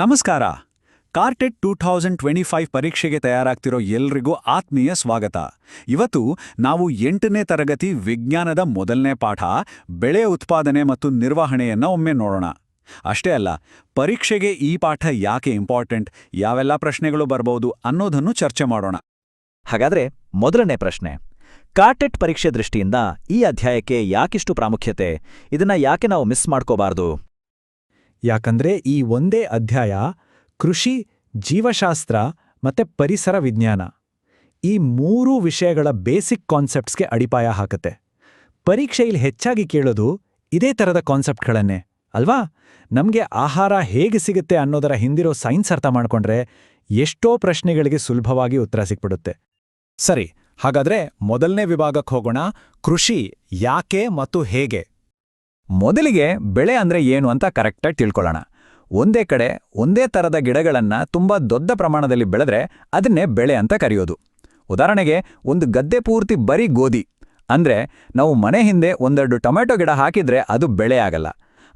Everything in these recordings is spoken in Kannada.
ನಮಸ್ಕಾರ. KARTET two thousand twenty five ಪರೀಕ್ಷೆಗೆ ತಯಾರಾಗ್ತಿರೋ ಎಲ್ರಿಗೂ ಆತ್ಮೀಯ ಸ್ವಾಗತ. ಇವತ್ತು ನಾವು ಎಂಟನೇ ತರಗತಿ ವಿಜ್ಞಾನದ ಮೊದಲನೇ ಪಾಠ, ಬೆಳೆ ಉತ್ಪಾದನೆ ಮತ್ತು ನಿರ್ವಹಣೆಯನ್ನು ಒಮ್ಮೆ ನೋಡೋಣ. ಅಷ್ಟೇ ಅಲ್ಲ, ಪರೀಕ್ಷೆಗೆ ಈ ಪಾಠ ಯಾಕೆ ಇಂಪಾರ್ಟೆಂಟ್, ಯಾವೆಲ್ಲ ಪ್ರಶ್ನೆಗಳು ಬರಬಹುದು ಅನ್ನೋದನ್ನು ಚರ್ಚೆ ಮಾಡೋಣ. ಹಾಗಾದ್ರೆ ಮೊದಲನೇ ಪ್ರಶ್ನೆ, ಕಾರ್ಟೆಟ್ ಪರೀಕ್ಷೆ ದೃಷ್ಟಿಯಿಂದ ಈ ಅಧ್ಯಾಯಕ್ಕೆ ಯಾಕಿಷ್ಟು ಪ್ರಾಮುಖ್ಯತೆ, ಇದನ್ನ ಯಾಕೆ ನಾವು ಮಿಸ್ ಮಾಡ್ಕೋಬಾರ್ದು? ಯಾಕಂದ್ರೆ ಈ ಒಂದೇ ಅಧ್ಯಾಯ ಕೃಷಿ, ಜೀವಶಾಸ್ತ್ರ ಮತ್ತೆ ಪರಿಸರ ವಿಜ್ಞಾನ ಈ ಮೂರೂ ವಿಷಯಗಳ ಬೇಸಿಕ್ ಕಾನ್ಸೆಪ್ಟ್ಸ್ಗೆ ಅಡಿಪಾಯ ಹಾಕತ್ತೆ. ಪರೀಕ್ಷೆಯಲ್ಲಿ ಹೆಚ್ಚಾಗಿ ಕೇಳೋದು ಇದೇ ಥರದ ಕಾನ್ಸೆಪ್ಟ್ಗಳನ್ನೇ ಅಲ್ವಾ? ನಮಗೆ ಆಹಾರ ಹೇಗೆ ಸಿಗುತ್ತೆ ಅನ್ನೋದರ ಹಿಂದಿರೋ ಸೈನ್ಸ್ ಅರ್ಥ ಮಾಡ್ಕೊಂಡ್ರೆ ಎಷ್ಟೋ ಪ್ರಶ್ನೆಗಳಿಗೆ ಸುಲಭವಾಗಿ ಉತ್ತರ ಸಿಕ್ಬಿಡುತ್ತೆ. ಸರಿ, ಹಾಗಾದ್ರೆ ಮೊದಲನೇ ವಿಭಾಗಕ್ಕೆ ಹೋಗೋಣ. ಕೃಷಿ ಯಾಕೆ ಮತ್ತು ಹೇಗೆ? ಮೊದಲಿಗೆ ಬೆಳೆ ಅಂದ್ರೆ ಏನು ಅಂತ ಕರೆಕ್ಟಾಗಿ ತಿಳ್ಕೊಳ್ಳೋಣ. ಒಂದೇ ಕಡೆ, ಒಂದೇ ತರದ ಗಿಡಗಳನ್ನ ತುಂಬಾ ದೊಡ್ಡ ಪ್ರಮಾಣದಲ್ಲಿ ಬೆಳೆದ್ರೆ ಅದನ್ನೇ ಬೆಳೆ ಅಂತ ಕರೆಯೋದು. ಉದಾಹರಣೆಗೆ, ಒಂದು ಗದ್ದೆ ಪೂರ್ತಿ ಬರೀ ಗೋಧಿ. ಅಂದ್ರೆ, ನಾವು ಮನೆ ಹಿಂದೆ ಒಂದೆರಡು ಟೊಮ್ಯಾಟೊ ಗಿಡ ಹಾಕಿದ್ರೆ ಅದು ಬೆಳೆ ಆಗಲ್ಲ.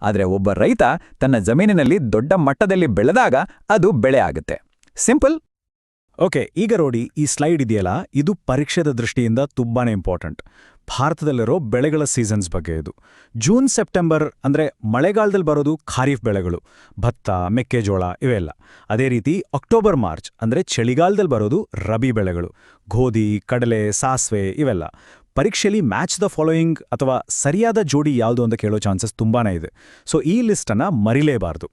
ಆದರೆ ಒಬ್ಬ ರೈತ ತನ್ನ ಜಮೀನಿನಲ್ಲಿ ದೊಡ್ಡ ಮಟ್ಟದಲ್ಲಿ ಬೆಳೆದಾಗ ಅದು ಬೆಳೆ ಆಗುತ್ತೆ. ಸಿಂಪಲ್? ಓಕೆ, ಈಗ ನೋಡಿ, ಈ ಸ್ಲೈಡ್ ಇದೆಯಲ್ಲ? ಇದು ಪರೀಕ್ಷೆದ ದೃಷ್ಟಿಯಿಂದ ತುಂಬಾನೇ ಇಂಪಾರ್ಟೆಂಟ್. ಭಾರತದಲ್ಲಿರೋ ಬೆಳೆಗಳ ಸೀಸನ್ಸ್ ಬಗ್ಗೆ ಇದು. ಜೂನ್, ಸೆಪ್ಟೆಂಬರ್ ಅಂದ್ರೆ ಮಳೆಗಾಲದಲ್ಲಿ ಬರೋದು ಖಾರೀಫ್ ಬೆಳೆಗಳು. ಭತ್ತ, ಮೆಕ್ಕೆಜೋಳ ಇವೆಲ್ಲ. ಅದೇ ರೀತಿ ಅಕ್ಟೋಬರ್, ಮಾರ್ಚ್ ಅಂದ್ರೆ ಚಳಿಗಾಲದಲ್ಲಿ ಬರೋದು ರಬಿ ಬೆಳೆಗಳು. ಗೋಧಿ, ಕಡಲೆ, ಸಾಸಿವೆ ಇವೆಲ್ಲ. ಪರೀಕ್ಷೆಯಲ್ಲಿ ಮ್ಯಾಚ್ ದ ಫಾಲೋಯಿಂಗ್ ಅಥವಾ ಸರಿಯಾದ ಜೋಡಿ ಯಾವುದು ಅಂತ ಕೇಳೋ ಚಾನ್ಸಸ್ ತುಂಬಾನೇ ಇದೆ. ಸೊ, ಈ ಲಿಸ್ಟನ್ನು ಮರಿಲೇಬಾರ್ದು.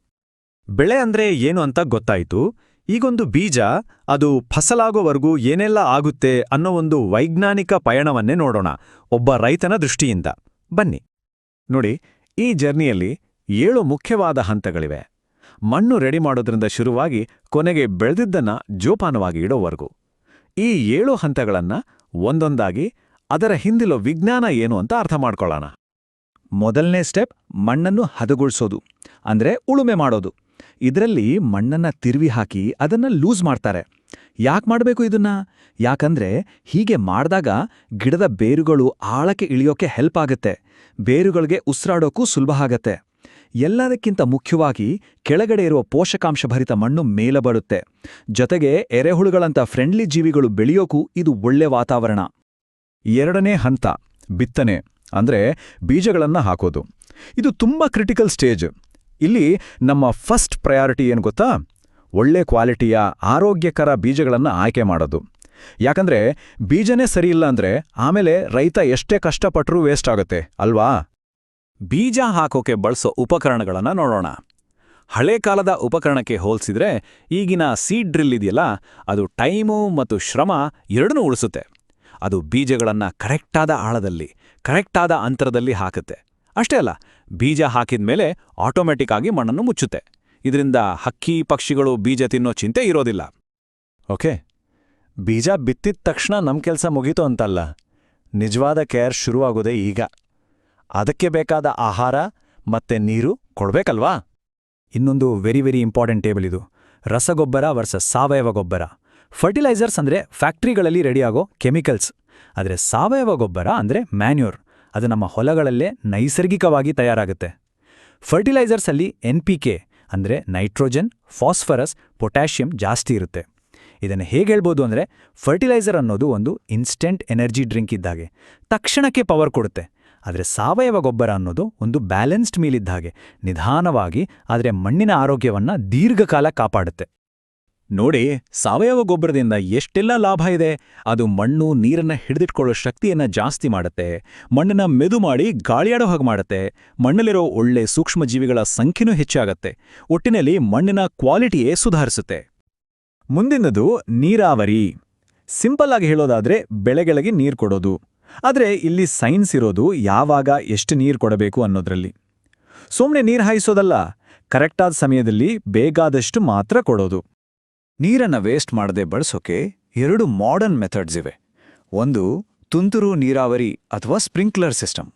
ಬೆಳೆ ಅಂದ್ರೆ ಏನು ಅಂತ ಗೊತ್ತಾಯ್ತು? ಈಗೊಂದು ಬೀಜ, ಅದು ಫಸಲಾಗೋವರೆಗೂ ಏನೆಲ್ಲ ಆಗುತ್ತೆ ಅನ್ನೋ ಒಂದು ವೈಜ್ಞಾನಿಕ ಪಯಣವನ್ನೇ ನೋಡೋಣ, ಒಬ್ಬ ರೈತನ ದೃಷ್ಟಿಯಿಂದ. ಬನ್ನಿ. ನೋಡಿ, ಈ ಜರ್ನಿಯಲ್ಲಿ ಏಳು ಮುಖ್ಯವಾದ ಹಂತಗಳಿವೆ. ಮಣ್ಣು ರೆಡಿ ಮಾಡೋದ್ರಿಂದ ಶುರುವಾಗಿ ಕೊನೆಗೆ ಬೆಳೆದಿದ್ದನ್ನ ಜೋಪಾನವಾಗಿ ಇಡೋವರೆಗೂ. ಈ ಏಳು ಹಂತಗಳನ್ನ ಒಂದೊಂದಾಗಿ ಅದರ ಹಿಂದಿಲೋ ವಿಜ್ಞಾನ ಏನು ಅಂತ ಅರ್ಥ ಮಾಡ್ಕೊಳ್ಳೋಣ. ಮೊದಲನೇ ಸ್ಟೆಪ್ ಮಣ್ಣನ್ನು ಹದಗೊಳಿಸೋದು, ಅಂದ್ರೆ ಉಳುಮೆ ಮಾಡೋದು. ಇದರಲ್ಲಿ ಮಣ್ಣನ್ನ ತಿರುವಿ ಹಾಕಿ ಅದನ್ನ ಲೂಸ್ ಮಾಡ್ತಾರೆ. ಯಾಕೆ ಮಾಡಬೇಕು ಇದನ್ನ? ಯಾಕಂದ್ರೆ ಹೀಗೆ ಮಾಡಿದಾಗ ಗಿಡದ ಬೇರುಗಳು ಆಳಕ್ಕೆ ಇಳಿಯೋಕೆ ಹೆಲ್ಪ್ ಆಗುತ್ತೆ. ಬೇರುಗಳಿಗೆ ಉಸಿರಾಡೋಕ್ಕೂ ಸುಲಭ ಆಗತ್ತೆ. ಎಲ್ಲದಕ್ಕಿಂತ ಮುಖ್ಯವಾಗಿ ಕೆಳಗಡೆ ಇರುವ ಪೋಷಕಾಂಶಭರಿತ ಮಣ್ಣು ಮೇಲೆ ಬರುತ್ತೆ. ಜೊತೆಗೆ ಎರೆಹುಳುಗಳಂಥ ಫ್ರೆಂಡ್ಲಿ ಜೀವಿಗಳು ಬೆಳೆಯೋಕ್ಕೂ ಇದು ಒಳ್ಳೆ ವಾತಾವರಣ. ಎರಡನೇ ಹಂತ, ಬಿತ್ತನೆ, ಅಂದ್ರೆ ಬೀಜಗಳನ್ನು ಹಾಕೋದು. ಇದು ತುಂಬಾ ಕ್ರಿಟಿಕಲ್ ಸ್ಟೇಜ್ ಇಲ್ಲಿ ನಮ್ಮ ಫಸ್ಟ್ ಪ್ರಯಾರಿಟಿ ಏನು ಗೊತ್ತಾ? ಒಳ್ಳೆ ಕ್ವಾಲಿಟಿಯ ಆರೋಗ್ಯಕರ ಬೀಜಗಳನ್ನು ಆಯ್ಕೆ ಮಾಡೋದು. ಯಾಕಂದ್ರೆ ಬೀಜನೇ ಸರಿಯಿಲ್ಲ ಅಂದ್ರೆ ಆಮೇಲೆ ರೈತ ಎಷ್ಟೇ ಕಷ್ಟಪಟ್ಟರೂ ವೇಸ್ಟ್ ಆಗುತ್ತೆ, ಅಲ್ವಾ? ಬೀಜ ಹಾಕೋಕೆ ಬಳಸೋ ಉಪಕರಣಗಳನ್ನು ನೋಡೋಣ. ಹಳೆ ಕಾಲದ ಉಪಕರಣಕ್ಕೆ ಹೋಲ್ಸಿದ್ರೆ ಈಗಿನ ಸೀಡ್ ಡ್ರಿಲ್ ಇದೆಯಲ್ಲ, ಅದು ಟೈಮು ಮತ್ತು ಶ್ರಮ ಎರಡನ್ನೂ ಉಳಿಸುತ್ತೆ. ಅದು ಬೀಜಗಳನ್ನು ಕರೆಕ್ಟಾದ ಆಳದಲ್ಲಿ ಕರೆಕ್ಟಾದ ಅಂತರದಲ್ಲಿ ಹಾಕುತ್ತೆ. ಅಷ್ಟೇ ಅಲ್ಲ, ಬೀಜ ಹಾಕಿದ್ಮೇಲೆ ಆಟೋಮೆಟಿಕ್ ಆಗಿ ಮಣ್ಣನ್ನು ಮುಚ್ಚುತ್ತೆ. ಇದರಿಂದ ಹಕ್ಕಿ, ಪಕ್ಷಿಗಳು ಬೀಜ ತಿನ್ನೋ ಚಿಂತೆ ಇರೋದಿಲ್ಲ. ಓಕೆ? ಬೀಜ ಬಿತ್ತಿದ ತಕ್ಷಣ ನಮ್ಮ ಕೆಲಸ ಮುಗೀತು ಅಂತಲ್ಲ. ನಿಜವಾದ ಕೇರ್ ಶುರುವಾಗೋದೇ ಈಗ. ಅದಕ್ಕೆ ಬೇಕಾದ ಆಹಾರ ಮತ್ತೆ ನೀರು ಕೊಡ್ಬೇಕಲ್ವಾ? ಇನ್ನೊಂದು ವೆರಿ ವೆರಿ ಇಂಪಾರ್ಟೆಂಟ್ ಟೇಬಲ್ ಇದು. ರಸಗೊಬ್ಬರ ವರ್ಸಸ್ ಸಾವಯವ ಗೊಬ್ಬರ. ಫರ್ಟಿಲೈಸರ್ಸ್ ಅಂದ್ರೆ ಫ್ಯಾಕ್ಟ್ರಿಗಳಲ್ಲಿ ರೆಡಿಯಾಗೋ ಕೆಮಿಕಲ್ಸ್ ಆದರೆ ಸಾವಯವ ಗೊಬ್ಬರ ಅಂದ್ರೆ ಮ್ಯಾನ್ಯೂರ್ ಅದು ನಮ್ಮ ಹೊಲಗಳಲ್ಲೇ ನೈಸರ್ಗಿಕವಾಗಿ ತಯಾರಾಗುತ್ತೆ. ಫರ್ಟಿಲೈಸರ್ಸಲ್ಲಿ ಎನ್ ಪಿ ಕೆ ಅಂದರೆ ನೈಟ್ರೋಜನ್, ಫಾಸ್ಫರಸ್, ಪೊಟ್ಯಾಷಿಯಂ ಜಾಸ್ತಿ ಇರುತ್ತೆ. ಇದನ್ನು ಹೇಗೆ ಹೇಳ್ಬೋದು ಅಂದರೆ ಫರ್ಟಿಲೈಸರ್ ಅನ್ನೋದು ಒಂದು ಇನ್ಸ್ಟೆಂಟ್ ಎನರ್ಜಿ ಡ್ರಿಂಕ್ ಇದ್ದಾಗೆ. ತಕ್ಷಣಕ್ಕೆ ಪವರ್ ಕೊಡುತ್ತೆ. ಆದರೆ ಸಾವಯವ ಗೊಬ್ಬರ ಅನ್ನೋದು ಒಂದು ಬ್ಯಾಲೆನ್ಸ್ಡ್ ಮೀಲ್ ಇದ್ದ ಹಾಗೆ ನಿಧಾನವಾಗಿ ಆದರೆ ಮಣ್ಣಿನ ಆರೋಗ್ಯವನ್ನ ದೀರ್ಘಕಾಲ ಕಾಪಾಡುತ್ತೆ. ನೋಡಿ, ಸಾವಯವ ಗೊಬ್ಬರದಿಂದ ಎಷ್ಟೆಲ್ಲ ಲಾಭ ಇದೆ? ಅದು ಮಣ್ಣು, ನೀರನ್ನ ಹಿಡಿದಿಟ್ಕೊಳ್ಳೋ ಶಕ್ತಿಯನ್ನ ಜಾಸ್ತಿ ಮಾಡುತ್ತೆ. ಮಣ್ಣನ್ನ ಮೆದು ಮಾಡಿ ಗಾಳಿಯಾಡೋ ಹಾಗೆ ಮಾಡುತ್ತೆ. ಮಣ್ಣಲ್ಲಿರೋ ಒಳ್ಳೆ ಸೂಕ್ಷ್ಮಜೀವಿಗಳ ಸಂಖ್ಯೆನೂ ಹೆಚ್ಚಾಗತ್ತೆ. ಒಟ್ಟಿನಲ್ಲಿ ಮಣ್ಣಿನ ಕ್ವಾಲಿಟಿಯೇ ಸುಧಾರಿಸುತ್ತೆ. ಮುಂದಿನದು ನೀರಾವರಿ. ಸಿಂಪಲ್ ಆಗಿ ಹೇಳೋದಾದ್ರೆ ಬೆಳೆಗಳಿಗೆ ನೀರು ಕೊಡೋದು. ಆದ್ರೆ ಇಲ್ಲಿ ಸೈನ್ಸ್ ಇರೋದು ಯಾವಾಗ ಎಷ್ಟು ನೀರು ಕೊಡಬೇಕು ಅನ್ನೋದ್ರಲ್ಲಿ. ಸುಮ್ಮನೆ ನೀರು ಹಾಯಿಸೋದಲ್ಲ, ಕರೆಕ್ಟಾದ ಸಮಯದಲ್ಲಿ ಬೇಕಾದಷ್ಟು ಮಾತ್ರ ಕೊಡೋದು. ನೀರನ್ನ ವೇಸ್ಟ್ ಮಾಡದೆ ಬಳಸೋಕೆ ಎರಡು ಮಾಡರ್ನ್ ಮೆಥಡ್ಸ್ ಇವೆ. ಒಂದು ತುಂತುರು ನೀರಾವರಿ ಅಥವಾ ಸ್ಪ್ರಿಂಕ್ಲರ್ ಸಿಸ್ಟಮ್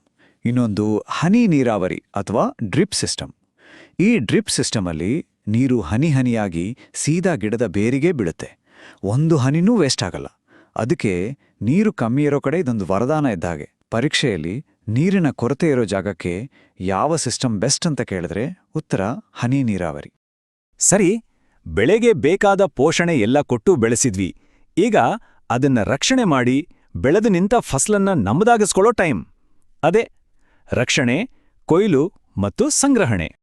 ಇನ್ನೊಂದು ಹನಿ ನೀರಾವರಿ ಅಥವಾ ಡ್ರಿಪ್ ಸಿಸ್ಟಮ್ ಈ ಡ್ರಿಪ್ ಸಿಸ್ಟಮಲ್ಲಿ ನೀರು ಹನಿ ಹನಿಯಾಗಿ ಸೀದಾ ಗಿಡದ ಬೇರಿಗೆ ಬೀಳುತ್ತೆ. ಒಂದು ಹನಿನೂ ವೇಸ್ಟ್ ಆಗಲ್ಲ. ಅದಕ್ಕೆ ನೀರು ಕಮ್ಮಿ ಇರೋ ಕಡೆ ಇದೊಂದು ವರದಾನ ಇದ್ದಾಗೆ ಪರೀಕ್ಷೆಯಲ್ಲಿ ನೀರಿನ ಕೊರತೆ ಇರೋ ಜಾಗಕ್ಕೆ ಯಾವ ಸಿಸ್ಟಮ್ ಬೆಸ್ಟ್ ಅಂತ ಕೇಳಿದ್ರೆ ಉತ್ತರ ಹನಿ ನೀರಾವರಿ. ಸರಿ ಬೆಳೆಗೆ ಬೇಕಾದ ಪೋಷಣೆ ಎಲ್ಲ ಕೊಟ್ಟು ಬೆಳೆಸಿದ್ವಿ. ಈಗ ಅದನ್ನ ರಕ್ಷಣೆ ಮಾಡಿ ಬೆಳೆದು ನಿಂತ ಫಸಲನ್ನ ನಮ್ಮದಾಗಿಸ್ಕೊಳ್ಳೋ ಟೈಮ್. ಅದೇ, ರಕ್ಷಣೆ, ಕೊಯ್ಲು ಮತ್ತು ಸಂಗ್ರಹಣೆ.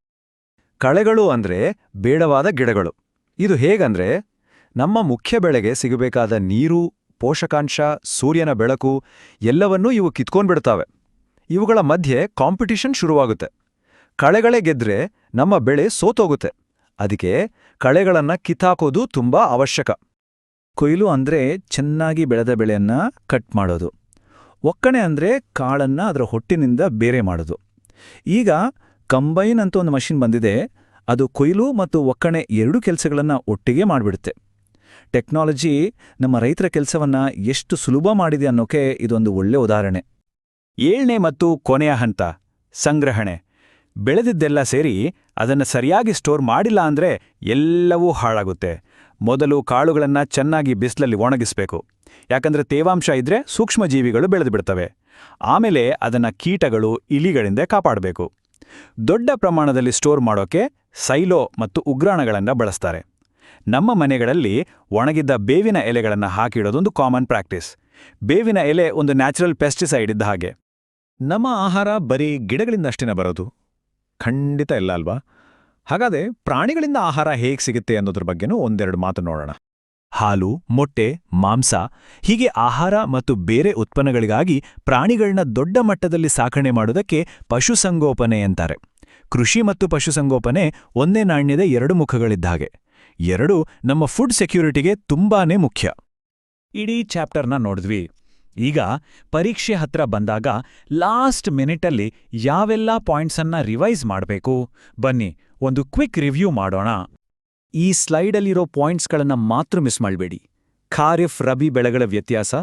ಕಳೆಗಳು ಅಂದ್ರೆ ಬೇಡವಾದ ಗಿಡಗಳು. ಇದು ಹೇಗಂದ್ರೆ, ನಮ್ಮ ಮುಖ್ಯ ಬೆಳೆಗೆ ಸಿಗಬೇಕಾದ ನೀರು, ಪೋಷಕಾಂಶ, ಸೂರ್ಯನ ಬೆಳಕು ಎಲ್ಲವನ್ನೂ ಇವು ಕಿತ್ಕೊಂಡ್ಬಿಡ್ತಾವೆ ಇವುಗಳ ಮಧ್ಯೆ ಕಾಂಪಿಟಿಷನ್ ಶುರುವಾಗುತ್ತೆ. ಕಳೆಗಳೇ ಗೆದ್ರೆ ನಮ್ಮ ಬೆಳೆ ಸೋತೋಗುತ್ತೆ. ಅದಕ್ಕೆ ಕಳೆಗಳನ್ನ ಕಿತ್ತಾಕೋದು ತುಂಬಾ ಅವಶ್ಯಕ. ಕೊಯ್ಲು ಅಂದ್ರೆ ಚೆನ್ನಾಗಿ ಬೆಳೆದ ಬೆಳೆಯನ್ನ ಕಟ್ ಮಾಡೋದು. ಒಕ್ಕಣೆ ಅಂದ್ರೆ ಕಾಳನ್ನ ಅದರ ಹೊಟ್ಟಿನಿಂದ ಬೇರೆ ಮಾಡೋದು. ಈಗ ಕಂಬೈನ್ ಅಂತ ಒಂದು ಮಷಿನ್ ಬಂದಿದೆ. ಅದು ಕೊಯ್ಲು ಮತ್ತು ಒಕ್ಕಣೆ ಎರಡು ಕೆಲಸಗಳನ್ನ ಒಟ್ಟಿಗೆ ಮಾಡಿಬಿಡುತ್ತೆ. ಟೆಕ್ನಾಲಜಿ ನಮ್ಮ ರೈತರ ಕೆಲಸವನ್ನ ಎಷ್ಟು ಸುಲಭ ಮಾಡಿದೆ ಅನ್ನೋಕೆ ಇದೊಂದು ಒಳ್ಳೆ ಉದಾಹರಣೆ. ಏಳನೇ ಮತ್ತು ಕೊನೆಯ ಹಂತ, ಸಂಗ್ರಹಣೆ. ಬೆಳೆದಿದ್ದೆಲ್ಲ ಸೇರಿ ಅದನ್ನ ಸರಿಯಾಗಿ ಸ್ಟೋರ್ ಮಾಡಿಲ್ಲ ಅಂದ್ರೆ ಎಲ್ಲವೂ ಹಾಳಾಗುತ್ತೆ. ಮೊದಲು ಕಾಳುಗಳನ್ನು ಚೆನ್ನಾಗಿ ಬಿಸಿಲಲ್ಲಿ ಒಣಗಿಸಬೇಕು. ಯಾಕಂದ್ರೆ ತೇವಾಂಶ ಇದ್ರೆ ಸೂಕ್ಷ್ಮಜೀವಿಗಳು ಬೆಳೆದು ಬಿಡ್ತವೆ. ಆಮೇಲೆ ಅದನ್ನ ಕೀಟಗಳು, ಇಲಿಗಳಿಂದ ಕಾಪಾಡಬೇಕು. ದೊಡ್ಡ ಪ್ರಮಾಣದಲ್ಲಿ ಸ್ಟೋರ್ ಮಾಡೋಕೆ ಸೈಲೋ ಮತ್ತು ಉಗ್ರಾಣಗಳನ್ನು ಬಳಸ್ತಾರೆ. ನಮ್ಮ ಮನೆಗಳಲ್ಲಿ ಒಣಗಿದ್ದ ಬೇವಿನ ಎಲೆಗಳನ್ನು ಹಾಕಿಡೋದೊಂದು ಕಾಮನ್ ಪ್ರಾಕ್ಟೀಸ್ ಬೇವಿನ ಎಲೆ ಒಂದು ನ್ಯಾಚುರಲ್ ಪೆಸ್ಟಿಸೈಡ್ ಇದ್ದ ಹಾಗೆ. ನಮ್ಮ ಆಹಾರ ಬರೀ ಗಿಡಗಳಿಂದಷ್ಟೇನ ಬರೋದು? ಖಂಡಿತ ಇಲ್ಲ ಅಲ್ವಾ? ಹಾಗಾದ್ರೆ ಪ್ರಾಣಿಗಳಿಂದ ಆಹಾರ ಹೇಗೆ ಸಿಗುತ್ತೆ ಅನ್ನೋದ್ರ ಬಗ್ಗೆನೂ ಒಂದೆರಡು ಮಾತು ನೋಡೋಣ. ಹಾಲು, ಮೊಟ್ಟೆ, ಮಾಂಸ ಹೀಗೆ ಆಹಾರ ಮತ್ತು ಬೇರೆ ಉತ್ಪನ್ನಗಳಿಗಾಗಿ ಪ್ರಾಣಿಗಳನ್ನ ದೊಡ್ಡ ಮಟ್ಟದಲ್ಲಿ ಸಾಕಣೆ ಮಾಡೋದಕ್ಕೆ ಪಶುಸಂಗೋಪನೆ ಅಂತಾರೆ. ಕೃಷಿ ಮತ್ತು ಪಶುಸಂಗೋಪನೆ ಒಂದೇ ನಾಣ್ಯದ ಎರಡು ಮುಖಗಳಿದ್ದ ಹಾಗೆ. ಎರಡು ನಮ್ಮ ಫುಡ್ ಸೆಕ್ಯೂರಿಟಿಗೆ ತುಂಬಾನೇ ಮುಖ್ಯ. ಇಡೀ ಚಾಪ್ಟರ್ನ ನೋಡಿದ್ವಿ. ಈಗ ಪರೀಕ್ಷೆ ಹತ್ರ ಬಂದಾಗ ಲಾಸ್ಟ್ ಮಿನಿಟಲ್ಲಿ ಯಾವೆಲ್ಲ ಪಾಯಿಂಟ್ಸನ್ನ ರಿವೈಸ್ ಮಾಡಬೇಕು? ಬನ್ನಿ, ಒಂದು ಕ್ವಿಕ್ ರಿವ್ಯೂ ಮಾಡೋಣ. ಈ ಸ್ಲೈಡಲ್ಲಿರೋ ಪಾಯಿಂಟ್ಸ್ಗಳನ್ನ ಮಾತ್ರ ಮಿಸ್ ಮಾಡಬೇಡಿ. ಖಾರಿಫ್ ರಬಿ ಬೆಳೆಗಳ ವ್ಯತ್ಯಾಸ,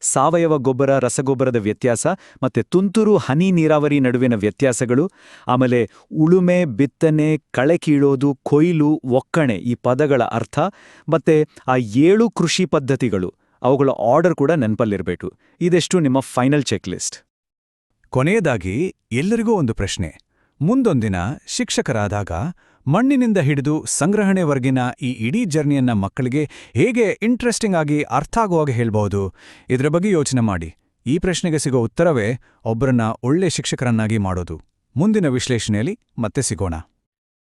ಸಾವಯವ ಗೊಬ್ಬರ, ರಸಗೊಬ್ಬರದ ವ್ಯತ್ಯಾಸ ಮತ್ತೆ ತುಂತುರು ಹನಿ ನೀರಾವರಿ ನಡುವಿನ ವ್ಯತ್ಯಾಸಗಳು, ಆಮೇಲೆ ಉಳುಮೆ, ಬಿತ್ತನೆ, ಕಳೆ ಕೀಳೋದು, ಕೊಯ್ಲು, ಒಕ್ಕಣೆ ಈ ಪದಗಳ ಅರ್ಥ ಮತ್ತೆ ಆ ಏಳು ಕೃಷಿ ಪದ್ಧತಿಗಳು. ಅವುಗಳ ಆರ್ಡರ್ ಕೂಡ ನೆನಪಲ್ಲಿರಬೇಕು. ಇದೆಷ್ಟು ನಿಮ್ಮ ಫೈನಲ್ ಚೆಕ್ ಲಿಸ್ಟ್ ಕೊನೆಯದಾಗಿ, ಎಲ್ಲರಿಗೂ ಒಂದು ಪ್ರಶ್ನೆ. ಮುಂದೊಂದಿನ ಶಿಕ್ಷಕರಾದಾಗ, ಮಣ್ಣಿನಿಂದ ಹಿಡಿದು ಸಂಗ್ರಹಣೆವರೆಗಿನ ಈ ಇಡೀ ಜರ್ನಿಯನ್ನ ಮಕ್ಕಳಿಗೆ ಹೇಗೆ ಇಂಟ್ರೆಸ್ಟಿಂಗ್ ಆಗಿ ಅರ್ಥ ಆಗುವಾಗ ಹೇಳ್ಬಹುದು? ಇದರ ಬಗ್ಗೆ ಯೋಚನೆ ಮಾಡಿ. ಈ ಪ್ರಶ್ನೆಗೆ ಸಿಗೋ ಉತ್ತರವೇ ಒಬ್ಬರನ್ನ ಒಳ್ಳೆ ಶಿಕ್ಷಕರನ್ನಾಗಿ ಮಾಡೋದು. ಮುಂದಿನ ವಿಶ್ಲೇಷಣೆಯಲ್ಲಿ ಮತ್ತೆ ಸಿಗೋಣ.